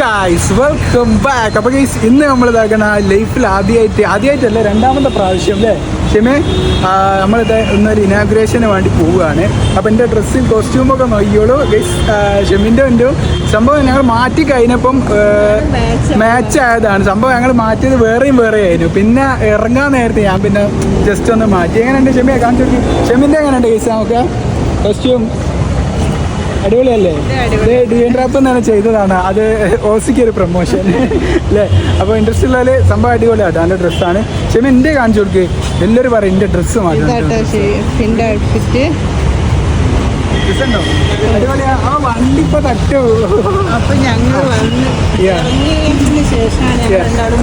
Guys welcome back അപ്പോൾ guys ഇന്ന് നമ്മൾ ഇതാക്കണ ലൈഫിൽ ആദ്യമായിട്ട് ആദ്യമായിട്ടല്ല രണ്ടാമത്തെ പ്രാവശ്യം അല്ലേ? ക്ഷമേ നമ്മളിത് ഇന്നൊരു ഇനാഗ്രേഷന് വേണ്ടി പോവുകയാണ്. അപ്പോൾ എന്റെ ഡ്രസ്സും കോസ്റ്റ്യൂമൊക്കെ നോക്കിയോളൂ ഗൈസ് ഷെമിന്റെ എന്റെ സംഭവം ഞങ്ങൾ മാറ്റി കഴിഞ്ഞപ്പം മാച്ച് ആയതാണ്. സംഭവം ഞങ്ങൾ മാറ്റിയത് വേറെയും വേറെ ആയിരുന്നു. പിന്നെ ഇറങ്ങാൻ നേരത്തെ ഞാൻ പിന്നെ ജസ്റ്റ് ഒന്ന് മാറ്റി. എങ്ങനെയുണ്ട് ഷെമിയെ? കാണിച്ചു ഷെമിന്റെ എങ്ങനെയുണ്ട് ഗൈസ് നമുക്ക്? കോസ്റ്റ്യൂം അടിപൊളിയല്ലേ? ഡ്രീം ഡിയൻ റാപ്പ് എന്നാണ് ചെയ്തതാണ്. അത് ഓസിക്ക് ഒരു പ്രൊമോഷൻ അല്ലേ അപ്പോൾ ഇൻട്രസ്റ്റ് ഉള്ളതിൽ സംഭവം അടിപൊളിയാട്ടോ നല്ല ഡ്രസ്സാണ് ക്ഷമ എന്റെ കാണിച്ചു കൊടുക്ക്. എല്ലാവരും പറയും എന്റെ ഡ്രസ്സ് മാറ്റം ആ വണ്ടി ഇപ്പൊ തട്ടു. അപ്പൊ ഞങ്ങൾ വന്ന് ശേഷമാണ് ഞങ്ങൾ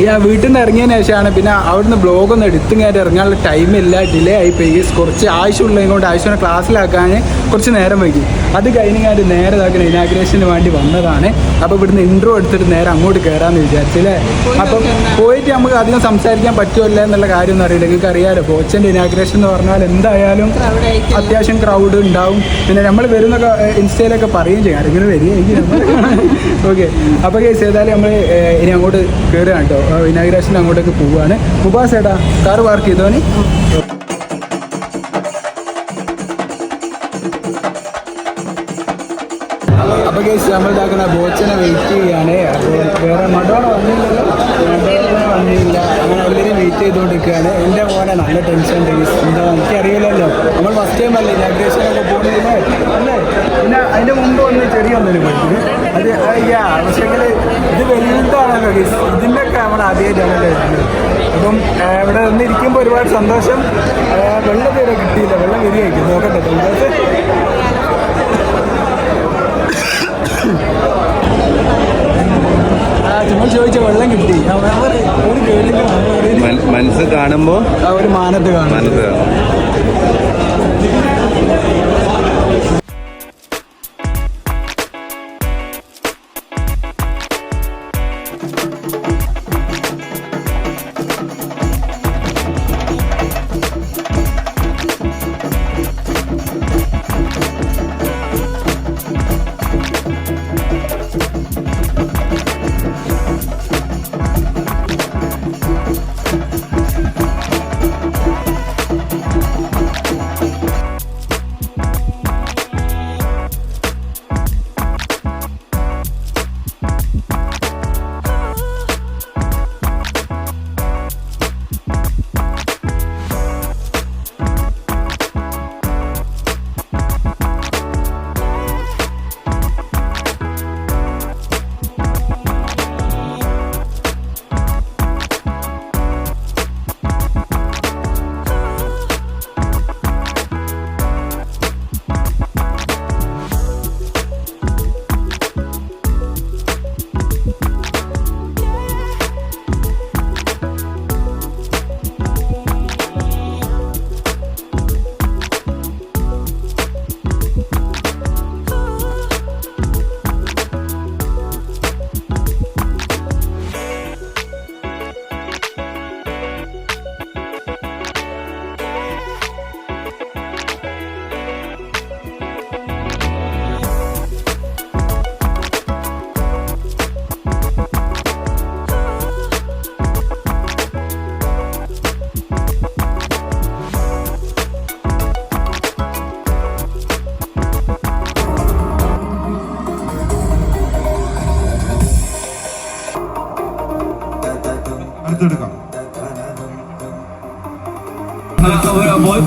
ഈ ആ വീട്ടിൽ നിന്ന് ഇറങ്ങിയതിന് ശേഷമാണ്. പിന്നെ അവിടുന്ന് ബ്ലോഗ് ഒന്നും എടുത്തും കയറി ഇറങ്ങാനുള്ള ഇല്ല ഡിലേ ആയി പോയി കുറച്ച് ആവശ്യമുള്ളതും കൊണ്ട് ആവശ്യമാണ് ക്ലാസ്സിലാക്കാൻ കുറച്ച് നേരം വൈകി. അത് കഴിഞ്ഞ് ഞാൻ നേരെ ഇതാക്കുന്ന ഇനാഗ്രേഷന് വേണ്ടി വന്നതാണ്. അപ്പോൾ ഇവിടുന്ന് ഇൻട്രോ എടുത്തിട്ട് നേരെ അങ്ങോട്ട് കയറാമെന്ന് വിചാരിച്ചല്ലേ അപ്പം പോയിട്ട് നമുക്ക് അധികം സംസാരിക്കാൻ പറ്റുമല്ല എന്നുള്ള കാര്യം ഒന്നും അറിയില്ല. നിങ്ങൾക്ക് അറിയാലോ കോച്ചന്റെ ഇനാഗ്രേഷൻ എന്ന് പറഞ്ഞാൽ എന്തായാലും ആയിരിക്കും. അത്യാവശ്യം ക്രൗഡ് ഉണ്ടാവും. പിന്നെ നമ്മൾ വരുന്നൊക്കെ ഏഹ്, ഇൻസ്റ്റയിലൊക്കെ പറയുകയും ചെയ്യും. ആരെങ്കിലും വരികയായിരിക്കും ഓക്കെ അപ്പോൾ കേസ് ഏതായാലും നമ്മൾ ഇനി അങ്ങോട്ട് കയറുകയാണ് കേട്ടോ. ഇനാഗ്രേഷൻ അങ്ങോട്ടേക്ക് പോവുകയാണ്. മുബാസ് ഏട്ടാ കാർ പാർക്ക് ചെയ്തോനി അപ്പോൾ കേസ് നമ്മൾ ഇതാക്കുന്ന ബോച്ചനെ വെയിറ്റ് ചെയ്യുകയാണ്. അപ്പോൾ വേറെ മടോടെ വന്നില്ലല്ലോ. വന്നില്ല അങ്ങനെ എല്ലാവരും വെയിറ്റ് ചെയ്തുകൊണ്ടിരിക്കുകയാണ്. എന്റെ പോലെ നല്ല ടെൻഷൻ ഉണ്ട്. എന്താ എനിക്കറിയില്ലല്ലോ. നമ്മൾ ഫസ്റ്റ് ടൈം അല്ലേ ഇനാഗ്രേഷനൊക്കെ പോകുന്നില്ലേ അല്ലേ? പിന്നെ അതിന്റെ മുമ്പ് വന്ന് ചെറിയ ഒന്നൊരു പഠിച്ചത് അത് അയ്യാ പക്ഷേങ്കിൽ ഇത് വലുതാണല്ലോ ഗീസ് ഇതിന്റെ ഒക്കെ നമ്മൾ ആദ്യമായിട്ടാണല്ലോ വരുന്നത് അപ്പം ഇവിടെ വന്നിരിക്കുമ്പോൾ ഒരുപാട് സന്തോഷം. വെള്ളം തീരെ കിട്ടിയില്ല. വെള്ളം വരികയായിരിക്കും നോക്കട്ടെ സന്തോഷം. ചുമ്മാ ചോദിച്ച വെള്ളം കിട്ടി. മനസ്സ് കാണുമ്പോൾ ഒരു മാനത്ത് കാണും.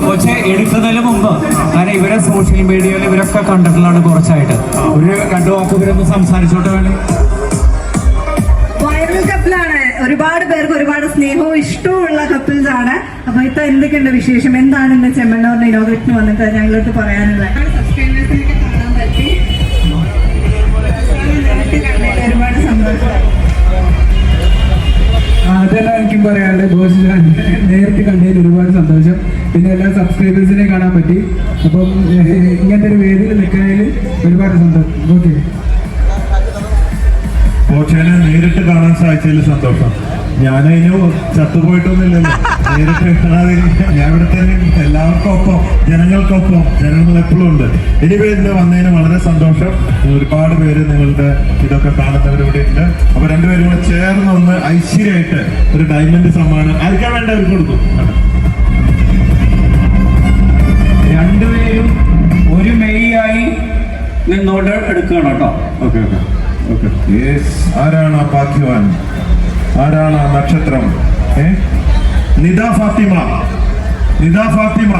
കൊച്ചെ എടുക്കുന്നതിന് മുമ്പ് കാരണം ഇവരെ സോഷ്യൽ മീഡിയയിൽ ഇവരൊക്കെ കണ്ടിട്ടുള്ളതാണ് കുറച്ചായിട്ട്. ഒരു രണ്ടു വാക്ക് ഇവരൊന്ന് സംസാരിച്ചോട്ടെ വേണം വൈറൽ കപ്പിളാണ് ഒരുപാട് പേർക്ക് ഒരുപാട് സ്നേഹവും ഇഷ്ടവും ഉള്ള കപ്പിൾസ് ആണ്. അപ്പൊ ഇപ്പൊ എന്തൊക്കെയുണ്ട് വിശേഷം? എന്താണ് ഇന്ന് ചെമ്മണ്ണൂർ ഇനോഗ്രേഷന് വന്നിട്ട് ഞങ്ങളോട് പറയാനുള്ളത്? സബ്സ്ക്രൈബേഴ്സിനൊക്കെ കാണാൻ പറ്റി ഒരുപാട് സന്തോഷം അതെല്ലാം എനിക്കും പറയാനുള്ളത്. ബോസ് ഞാൻ നേരിട്ട് കണ്ടതിൽ ഒരുപാട് പിന്നെ എല്ലാ സബ്സ്ക്രൈബേഴ്സിനെ കാണാൻ പറ്റി. അപ്പം ഇങ്ങനത്തെ ഒരു വേദിയിൽ നിൽക്കുന്നതിൽ ഒരുപാട് സന്തോഷം. ഓക്കെ. കോച്ചേനെ നേരിട്ട് കാണാൻ സാധിച്ചതിൽ സന്തോഷം. ഞാനതിന് ചത്തുപോയിട്ടൊന്നുമില്ലല്ലോ. നേരിട്ട് കാണാതിരിക്കാൻ ഞാൻ ഇവിടെ തന്നെ എല്ലാവർക്കും ഒപ്പം ജനങ്ങൾക്കൊപ്പം ജനങ്ങൾ എപ്പോഴും ഉണ്ട്. ഇനി ഇന്ന് വന്നതിന് വളരെ സന്തോഷം. ഒരുപാട് പേര് നിങ്ങളുടെ ഇതൊക്കെ കാണുന്നവരിവിടെ ഉണ്ട്. അപ്പൊ രണ്ടുപേരും കൂടെ ചേർന്ന് ഒന്ന് ഐശ്വര്യമായിട്ട് ഒരു ഡയമണ്ട് സമ്മാനം ആർക്കാൻ വേണ്ട അവർക്ക് കൊടുക്കും? മെയ്യായി നിന്നോണ്ട് എടുക്കുകയാണ് കേട്ടോ. ഓക്കെ ഓക്കെ ഓക്കെ ആരാണ് ആ ഭാഗ്യവാൻ? ആരാണ് ആ നക്ഷത്രം? ഏ? നിദ ഫാത്തിമ. നിദ ഫാത്തിമ.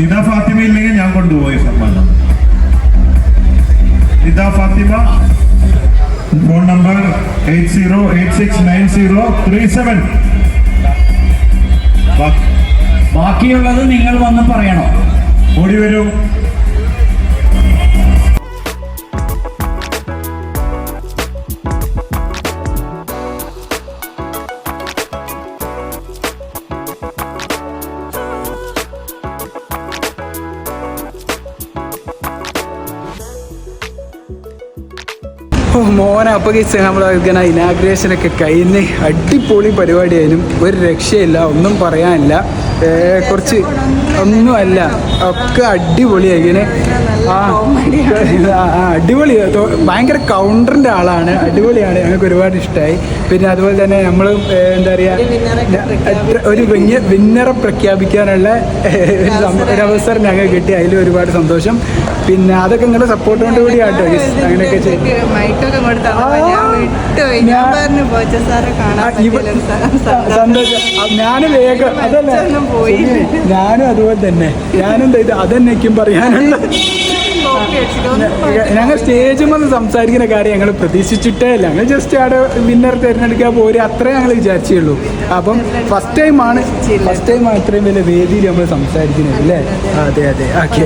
നിദ ഫാത്തിമ ഇല്ലെങ്കിൽ ഞാൻ കൊണ്ടുപോയി സമ്മാനം. Nida Fathima. Phone number eight zero eight six nine zero three seven ബാക്കിയുള്ളത് നിങ്ങൾ വന്ന് പറയണം. ഓടി വരൂ. മോനെ അപ്പോൾ ഇങ്ങനെ ഇനാഗ്രേഷനൊക്കെ കഴിഞ്ഞ് അടിപൊളി പരിപാടിയായിരുന്നു ഒരു രക്ഷയില്ല ഒന്നും പറയാനില്ല. കുറച്ച് ഒന്നുമല്ല ഒക്കെ അടിപൊളിയായി. ഇങ്ങനെ ആ ആ, ആ, അടിപൊളി. ഭയങ്കര കൗണ്ടറിന്റെ ആളാണ്. അടിപൊളിയാണ്. ഞങ്ങൾക്ക് ഒരുപാട് ഇഷ്ടമായി പിന്നെ അതുപോലെ തന്നെ നമ്മൾ എന്താ പറയുക ഒരു വിന്നറെ പ്രഖ്യാപിക്കാനുള്ള ഒരവസരം ഒരു അവസരം ഞങ്ങൾക്ക് കിട്ടി. അതിൽ ഒരുപാട് സന്തോഷം. പിന്നെ അതൊക്കെ നിങ്ങളുടെ സപ്പോർട്ടോട് കൂടി ആട്ടോ അങ്ങനെയൊക്കെ സന്തോഷം. ഞാൻ വേഗം അതല്ല? ഞാനും അതുപോലെ തന്നെ. ഞാനും ഇത്? അതന്നെക്കും പറയാനുള്ള കോപ്പി അടിച്ചിട്ട് ഒന്നും ഞങ്ങൾ സ്റ്റേജിൽ വന്ന് സംസാരിക്കുന്ന കാര്യം ഞങ്ങൾ പ്രതീക്ഷിച്ചിട്ടേ ഇല്ല. ഞങ്ങൾ ജസ്റ്റ് അവിടെ വിന്നർ തിരഞ്ഞെടുക്കാൻ പോരും അത്രേ ഞങ്ങൾ വിചാരിച്ചുള്ളൂ അപ്പം ഫസ്റ്റ് ടൈം ആണ് ഫസ്റ്റ് ടൈം ആണ് ഇത്രയും വലിയ വേദിയിൽ നമ്മൾ സംസാരിക്കുന്നത് അല്ലേ? അതെ അതെ. ഓക്കെ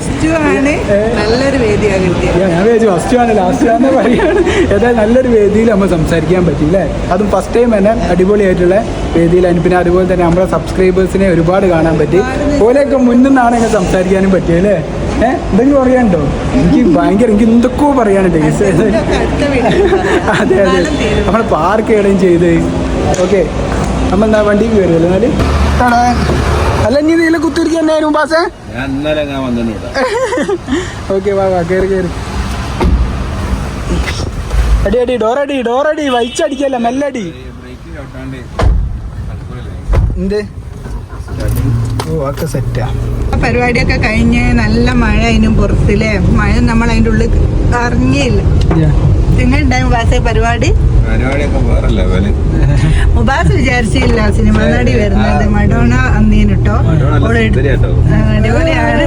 ഞാൻ വിചാരിച്ചു ഫസ്റ്റ് ആണ് ലാസ്റ്റ് ആണ് പറയാണ് ഏതായാലും നല്ലൊരു വേദിയിൽ നമ്മൾ സംസാരിക്കാൻ പറ്റി അല്ലേ? അതും ഫസ്റ്റ് ടൈം തന്നെ അടിപൊളിയായിട്ടുള്ള വേദിയിലാണ് പിന്നെ അതുപോലെ തന്നെ നമ്മുടെ സബ്സ്ക്രൈബേഴ്സിനെ ഒരുപാട് കാണാൻ പറ്റി. ഓലെയൊക്കെ മുന്നിൽ നിന്നാണ് സംസാരിക്കാനും പറ്റിയത് അല്ലേ? ഏഹ് എന്തെങ്കിലും പറയാനുണ്ടോ എനിക്ക് ഭയങ്കര എനിക്ക് എന്തൊക്കെയോ പറയാനുണ്ട്. അതെ അതെ. നമ്മൾ പാർക്ക് എവിടെയും ചെയ്ത്. ഓക്കെ. നമ്മൾ എന്താ വണ്ടിക്ക് വരുമല്ലോ എന്നാൽ അല്ല ഇനി നീല കുത്തിരിക്കാൻ എന്നായിരുന്നു പാസേ. ഓക്കെ വാ വാ കയറി കയറി അടി അടി ഡോറടി ഡോറടി വലിച്ചടിക്കല്ല മെല്ലടി എന്ത്? ഒക്കെ സെറ്റാ ആ. പരിപാടിയൊക്കെ കഴിഞ്ഞ് നല്ല മഴ അതിനും പുറത്തില്ലേ? മഴ നമ്മൾ അതിന്റെ ഉള്ളിൽ അറിഞ്ഞില്ല പരിപാടി? മുബാസ് വിചാരിച്ചില്ല സിനിമ നടി വരുന്നത്. മഡോണ അന്നീന് കേട്ടോ മഡോണ നല്ല ഓൾ എടു- അടിപൊളിയാണ്.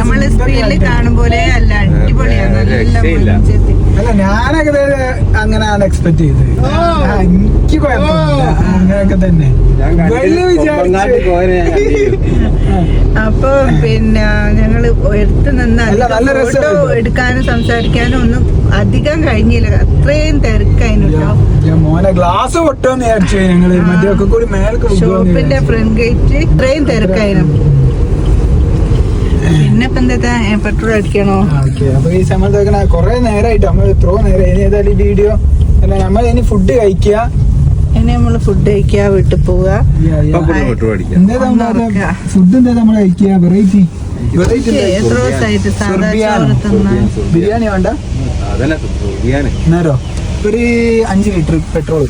നമ്മൾ സ്ക്രീനിൽ. കാണും പോലെ അല്ല അടിപൊളിയാണ് നല്ല. അല്ല ഞാനൊക്കെ അങ്ങനെയാണ് എക്സ്പെക്ട് ചെയ്തത്. ആ, എനിക്ക് കുഴപ്പമില്ല അങ്ങനെയൊക്കെ തന്നെ. അപ്പൊ പിന്നെ ഞങ്ങൾ എടുത്തു നിന്ന് നല്ല ഫോട്ടോ. എടുക്കാനും സംസാരിക്കാനും ഒന്നും അധികം കഴിഞ്ഞില്ല. അത്രയും തിരക്കായിരുന്നു മോനെ ഗ്ലാസ് ഞങ്ങൾ മറ്റേ കൂടി മേലേക്ക് ഷോപ്പിന്റെ ഫ്രണ്ട് ഗേറ്റ് ഇത്രയും തിരക്കായിരുന്നു എന്താ പെട്രോൾ അടിക്കണോ? ഓക്കെ. അപ്പൊ ഈ സമയത്ത് കൊറേ നേരമായിട്ട് നമ്മൾ എത്രയോ നേരം ഇനി ഏതായാലും ഈ വീഡിയോ നമ്മൾ ഇനി ഫുഡ് കഴിക്കുക ഇനി നമ്മൾ ഫുഡ് കഴിക്കുക വീട്ടിൽ പോവുക. ഫുഡ് എന്താ നമ്മൾ കഴിക്കുക വെറൈറ്റി വെറൈറ്റി എത്ര ദിവസമായിട്ട് സാധാ ചോറ് തിന്നാൻ ബിരിയാണി വേണ്ട? ഒരു അഞ്ച് ലിറ്റർ പെട്രോൾ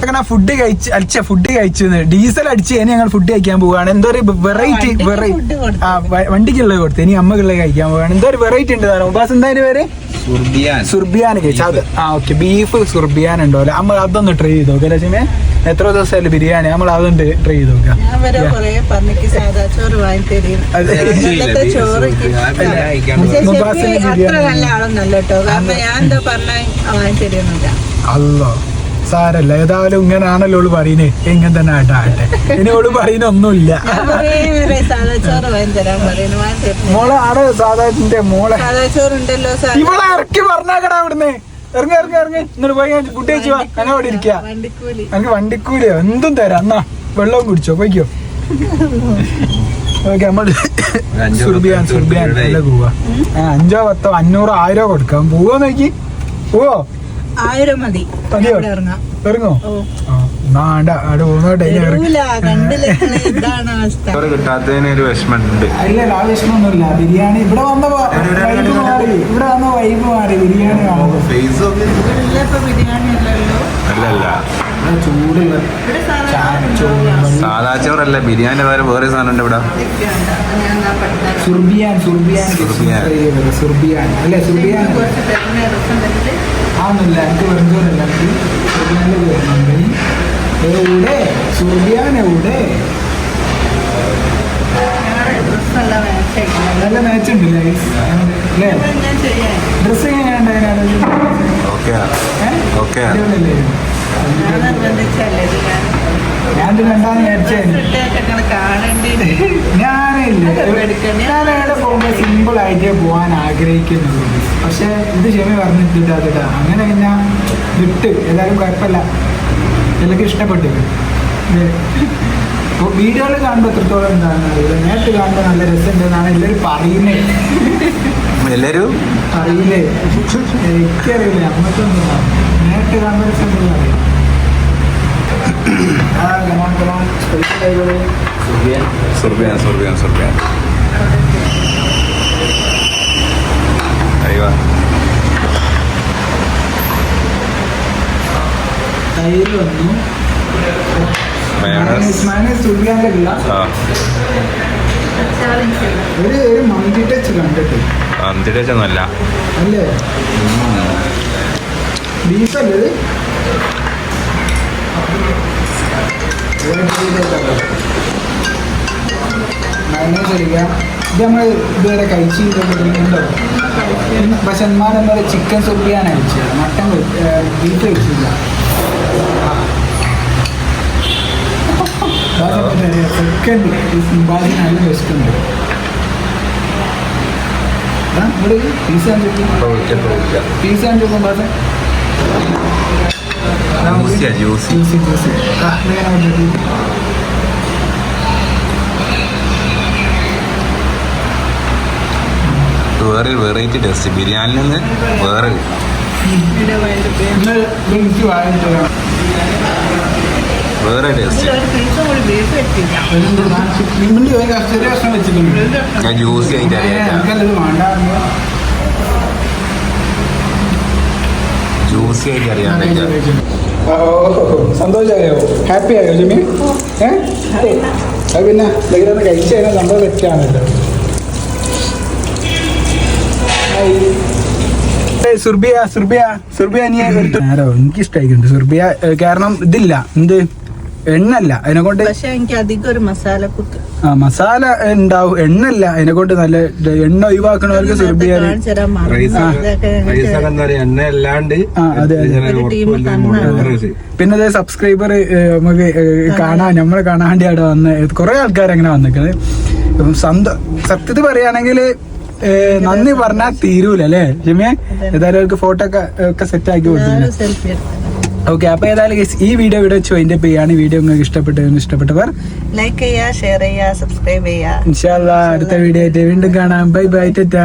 അങ്ങനെ ഫുഡ് കഴിച്ച് അടിച്ച ഫുഡ് കഴിച്ചു ഡീസൽ അടിച്ച് ഇനി ഞങ്ങൾ ഫുഡ് കഴിക്കാൻ പോവുകയാണ് എന്തോ ഒരു വെറൈറ്റി വെറൈറ്റി ആ വണ്ടിക്കുള്ളത് കൊടുത്ത്. ഇനി അമ്മക്കുള്ളത് കഴിക്കാൻ പോവുകയാണ് എന്തോ ഒരു വെറൈറ്റി ഉണ്ട് താരം ഉപാസ് എന്താ പേര്? സുർബിയാൻ. സുർബിയാൻ കഴിച്ചു. അത് ആ ഓക്കെ ബീഫ് സുർബിയാൻ ഉണ്ടോ? അല്ലെ നമ്മൾ അതൊന്ന് ട്രൈ ചെയ്ത് നോക്കാം. ലക്ഷ്മി എത്ര ദിവസമായാലും ബിരിയാണി. നമ്മൾ അതൊന്ന് ട്രൈ ചെയ്ത് നോക്കാം. ഞാൻ വരെ കൊറേ പറഞ്ഞിക്ക് സാധാ ചോറ് വാങ്ങി തരും. അതെ. ഇന്നത്തെ ചോറ് എനിക്ക് പക്ഷെ മുബാസിന് ബിരിയാണി. നല്ല ആളൊന്നല്ല കാരണം ഞാൻ എന്താ പറഞ്ഞ വാങ്ങി തരുന്നില്ല അല്ലോ സാരല്ല ഏതായാലും ഇങ്ങനാണല്ലോ ഓൾ പറയുന്നത് എങ്ങനെ തന്നെ ആട്ടെ ആട്ടെ ഇനി ഓൾ പറയുന്ന ഒന്നുമില്ല. പറയുന്നു മോളെ. ആടെ സാധാരണ മോളെ ഇവളെ ഇറക്കി പറഞ്ഞാക്കടാ അവിടുന്ന്. ഇറങ്ങി ഇറങ്ങി ഇറങ്ങി. എന്നിട്ട് പോയി കുട്ടി വെച്ചു അങ്ങനെ അവിടെ ഇരിക്കുക എനിക്ക് വണ്ടിക്കൂലിയോ. എന്തും തരാം. എന്നാ വെള്ളവും കുടിച്ചോ. പോയിക്കോ. ഓക്കെ നമ്മൾ അഞ്ചോ സുർബിയാൻ പത്തോ സുർബിയാൻ. ഇവിടെ പോവാ. അഞ്ചോ പത്തോ അഞ്ഞൂറോ ആയിരോ കൊടുക്കാം. പോവോ നോക്കി? പോവോ? ആയിരം മതി. ഇറങ്ങാം. കിട്ടാത്തതിന് ഒരു വിഷമമുണ്ട്. ഇല്ല ആ ബിരിയാണി ഇവിടെ വന്ന വൈബ് മാറി. ഇവിടെ വന്ന വൈബ് മാറി ബിരിയാണി അല്ലല്ലോ. സാധാ ചോറല്ല ബിരിയാണി വേറെ വേറെ സാധനം ഉണ്ട് ഇവിടെ. സുർബിയാൻ സുർബിയാൻ. സുർബിയാൻ. അല്ലേ സുർബിയാൻ? ആന്നില്ല എനിക്ക് വെറുതോരല്ല എനിക്ക് വരുന്നുണ്ട് എവിടെ? സുർബിയാൻ എവിടെ? നല്ല മാച്ച് ഉണ്ട് അല്ലേ? ഡ്രസ്സ് എങ്ങനെയുണ്ട് അതിനകത്ത് ഓക്കെ ഓക്കെ? ഞാൻ രണ്ടാം ഞാനില്ല പോകുമ്പോൾ സിമ്പിൾ ആയിട്ട് പോകാൻ ആഗ്രഹിക്കുന്നുള്ളൂ. പക്ഷെ ഇത് ക്ഷമ പറഞ്ഞിട്ടില്ല കേട്ടാ അങ്ങനെ കഴിഞ്ഞാൽ വിട്ട് ഏതായാലും കുഴപ്പമില്ല. എല്ലാവർക്കും ഇഷ്ടപ്പെട്ടു. അപ്പോൾ വീഡിയോകൾ കാണുമ്പോൾ എത്രത്തോളം എന്താണെന്ന് അറിയില്ല നേരിട്ട് കാണുമ്പോൾ നല്ല രസമുണ്ടെന്നാണ് എല്ലാവരും പറയുന്നത് എല്ലാരും? അറിയില്ലേ എനിക്കറിയില്ല. നമ്മൾക്കൊന്നും നേരിട്ട് കാണുമ്പോൾ രസമുണ്ടെന്ന് അറിയാം സുർബിയാൻ സുർബിയാൻ സുർബിയാൻ അയ്യോ തൈര് വന്നു. ഒരു ഒരു മന്തി ടച്ച് കണ്ടിട്ട്. അന്തിരച്ചൊന്നുമല്ല അല്ലേ. ബീഫല്ലേ മയണൈസ് അടിക്കാം ഇത് നമ്മൾ ഇതുവരെ കഴിച്ചിട്ടുണ്ടോ പക്ഷെ എന്നാൽ നമ്മൾ ചിക്കൻ സുർബിയാണ് കഴിച്ചത് മട്ടൻ ബീഫ് കഴിച്ചില്ല സെക്കൻഡ് സിംബാജി നല്ല ബെസ്റ്റ് ഉണ്ട്. ഇവിടെ പീസ് പീസ് ജ്യൂസി ജ്യൂസി വേറെ വെറൈറ്റി ടേസ്റ്റ് ബിരിയാണിയിൽ നിന്ന് വേറെ വേറെ ടേസ്റ്റ് ഞാൻ ജ്യൂസി ആയിട്ട് അറിയാം ഹാപ്പി ആയോ സുർബിയ സുർബിയ സുർബിയ നീ ആരോ? എനിക്ക് ഇഷ്ടമായിട്ടുണ്ട് സുർബിയ കാരണം ഇതില്ല. എന്ത്? എണ്ണല്ല. അതിനെ കൊണ്ട് പക്ഷെ എനിക്ക് അധികം ഒരു മസാല ആ മസാല ഉണ്ടാവും. എണ്ണല്ല. അതിനെ കൊണ്ട് നല്ല എണ്ണ ഒഴിവാക്കണവർക്ക്. പിന്നെ അതേ സബ്സ്ക്രൈബർ നമുക്ക് കാണാൻ നമ്മളെ കാണാണ്ടി അവിടെ വന്ന് കുറെ ആൾക്കാർ അങ്ങനെ വന്നിക്കുന്നത് സന്തോ സത്യത്തിൽ പറയുകയാണെങ്കിൽ നന്ദി പറഞ്ഞാൽ തീരൂല അല്ലേ ജിമിയെ ഏതായാലും അവർക്ക് ഫോട്ടോ ഒക്കെ ഒക്കെ സെറ്റ് ആക്കി കൊടുത്തു ഓക്കെ അപ്പൊ ഏതായാലും guys, ഈ വീഡിയോ ഇവിടെ വെച്ച് അതിന്റെ ചെയ്യാണ് വീഡിയോ നിങ്ങൾക്ക് ഇഷ്ടപ്പെട്ടു ഇഷ്ടപ്പെട്ടവർ ലൈക്ക് ചെയ്യുക ഷെയർ ചെയ്യുക സബ്സ്ക്രൈബ് ചെയ്യുക. ഇൻഷാല്ല അടുത്ത വീഡിയോ ആയിട്ട് വീണ്ടും കാണാം. ബൈ ബൈ ടാ